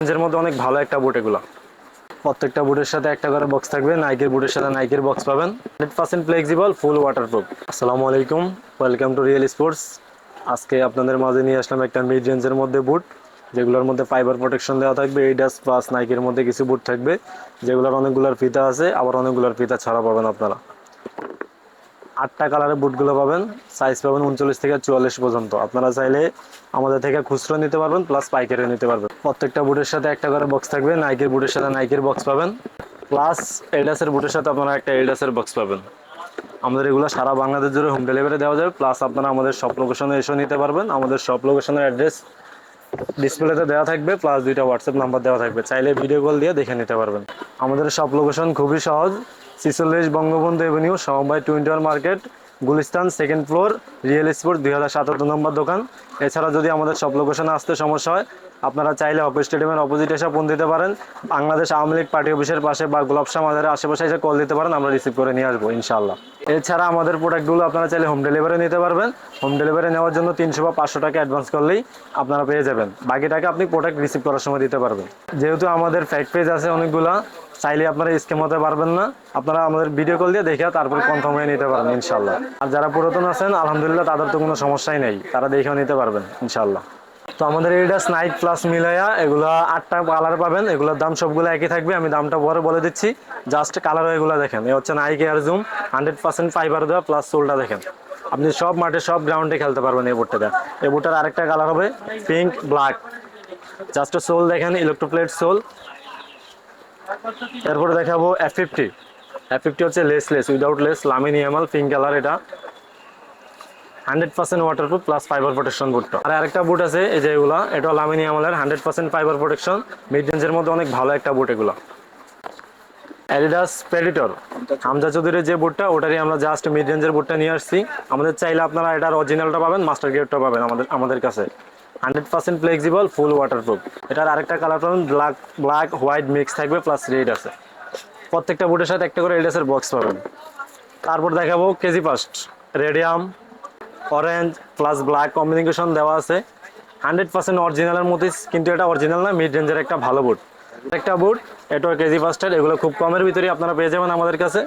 রেঞ্জের মধ্যে অনেক ভালো একটা বুট এগুলো। প্রত্যেকটা বুটের সাথে একটা করে বক্স থাকবে নাইকের বুটের সাথে নাইকের বক্স পাবেন। Hundred percent flexible full waterproof আসসালামু আলাইকুম ওয়েলকাম টু রিয়েল স্পোর্টস আজকে আপনাদের মাঝে নিয়ে আসলাম একটা মিড রেঞ্জের মধ্যে বুট যেগুলোর মধ্যে ফাইবার প্রোটেকশন দেওয়া থাকবে এইডাস প্লাস নাইকের মধ্যে কিছু বুট থাকবে, যেগুলোর অনেকগুলোর ফিতা আছে, আবার অনেকগুলোর ফিতা ছাড়া পাবেন আপনারা। আটটা কালারের বুটগুলো পাবেন সাইজ পাবেন উনচল্লিশ থেকে চুয়াল্লিশ পর্যন্ত। আপনারা চাইলে আমাদের থেকে খুচরো নিতে পারবেন প্লাস পাইকারি নিতে পারবেন। প্রত্যেকটা বুটের সাথে একটা করে বক্স থাকবে নাইকের বুটের সাথে নাইকের বক্স পাবেন প্লাস এডাসের বুটের সাথে আপনারা একটা এডাসের বক্স পাবেন। আমাদের এগুলো সারা বাংলাদেশ জুড়ে হোম ডেলিভারি দেওয়া যাবে প্লাস আপনারা আমাদের সব লোকেশনে এসেও নিতে পারবেন। আমাদের সব লোকেশনের অ্যাড্রেস ডিসপ্লেতে দেওয়া থাকবে প্লাস দুইটা হোয়াটসঅ্যাপ নাম্বার দেওয়া থাকবে। চাইলে ভিডিও কল দিয়ে দেখে নিতে পারবেন। আমাদের সব লোকেশন খুবই সহজ। সিসল্লিশ বঙ্গবন্ধু এভিনিউ সমবায় twenty one market Gulistan second floor real sport দুই হাজার সাতাত্তর নম্বর দোকান। এছাড়া যদি আমাদের সব লোকেশনে আসতে সমস্যা হয় আপনারা চাইলে অফিস স্টেডিয়ামের অপোজিট এসে ফোন দিতে পারেন। বাংলাদেশ আওয়ামী লীগ পার্টি অফিসের পাশে বা গোলাপশাহ মাজারের আশেপাশে এসে কল দিতে পারেন, আমরা রিসিভ করে নিয়ে আসব ইনশাল্লাহ এছাড়া আমাদের প্রোডাক্টগুলো আপনারা চাইলে হোম ডেলিভারি নিতে পারবেন। হোম ডেলিভারি নেওয়ার জন্য তিনশো বা পাঁচশো টাকা অ্যাডভান্স করলেই আপনারা পেয়ে যাবেন। বাকি টাকা আপনি প্রোডাক্ট রিসিভ করার সময় দিতে পারবেন। যেহেতু আমাদের ফ্যাক পেজ আছে অনেকগুলা, চাইলে আপনারা স্কেম হতে পারবেন না। আপনারা আমাদের ভিডিও কল দিয়ে দেখে তারপর কনফার্ম হয়ে নিতে পারবেন ইনশাল্লাহ আর যারা পুরাতন আছেন, আলহামদুলিল্লাহ তাদের তো কোনো সমস্যাই নেই। তারা দেখেও নিতে পারবেন ইনশাল্লাহ তো আমাদের এইটা স্নাইক প্লাস মিলাইয়া এগুলো আটটা কালার পাবেন, এগুলোর দাম সবগুলো একই থাকবে, আমি দামটা পরে বলে দিচ্ছি। জাস্ট কালার এগুলো দেখেন এ হচ্ছে Nike air zoom hundred percent fibre দেওয়া প্লাস সোলটা দেখেন। আপনি সব মাঠে সব গ্রাউন্ডে খেলতে পারবেন এই বোর্ডটা এই বোর্ডটার আরেকটা কালার হবে পিঙ্ক ব্ল্যাক জাস্ট সোল দেখেন ইলেকট্রোপ্লেট সোল এরপরে দেখাবো এফ ফিফটি এফ ফিফটি হচ্ছে লেস লেস উইদাউট লেস লামিনিয়ামাল পিঙ্ক কালার এটা। Hundred percent waterproof plus fibre protection বুটটা আর আরেকটা বুট আছে, এই যে এগুলা, এটা লামিনিয়ামালের hundred percent fibre protection mid রেঞ্জের মধ্যে অনেক ভালো একটা বুট এগুলো। অ্যাডিডাস প্রেডিটর হামজা চৌধুরীর যে বুটটা ওটারই আমরা জাস্ট মিড রেঞ্জের বুটটা নিয়ে আসছি। আমাদের চাইলে আপনারা এটার অরিজিনালটা পাবেন মাস্টার গেটটা পাবেন আমাদের আমাদের কাছে। Hundred percent flexible full waterproof এটার আরেকটা কালার পাবেন ব্ল্যাক ব্ল্যাক হোয়াইট মিক্স থাকবে প্লাস রেড আছে। প্রত্যেকটা বুটের সাথে একটা করে এডিডাসের বক্স পাবেন। তারপর দেখাবো KG first radium orange plus black combination দেওয়া আছে। হান্ড্রেড পার্সেন্ট অরিজিনালের মধ্যে, কিন্তু এটা অরিজিনাল না মিড রেঞ্জের একটা ভালো বুট একটা বুট এটা কেজি ফার্স্টের এগুলো খুব কমের ভিতরে আপনারা পেয়ে যাবেন আমাদের কাছে।